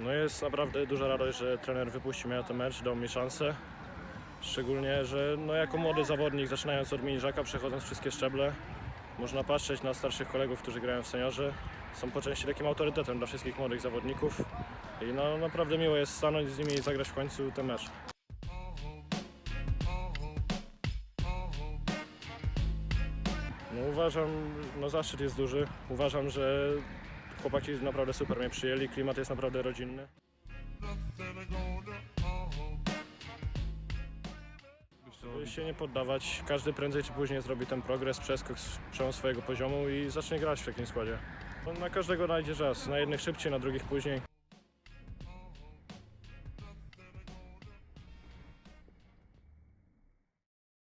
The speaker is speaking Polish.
No jest naprawdę duża radość, że trener wypuścił mnie na ten mecz, dał mi szansę. Szczególnie, że no jako młody zawodnik, zaczynając od miniżaka, przechodząc wszystkie szczeble, można patrzeć na starszych kolegów, którzy grają w seniorze. Są po części takim autorytetem dla wszystkich młodych zawodników. I no naprawdę miło jest stanąć z nimi i zagrać w końcu ten mecz. No uważam, no zaszczyt jest duży. Uważam, że chłopaki naprawdę super mnie przyjęli, klimat jest naprawdę rodzinny. Żeby się nie poddawać, każdy prędzej czy później zrobi ten progres, przeskok, przełom swojego poziomu i zacznie grać w takim składzie. No, na każdego znajdzie czas, na jednych szybciej, na drugich później.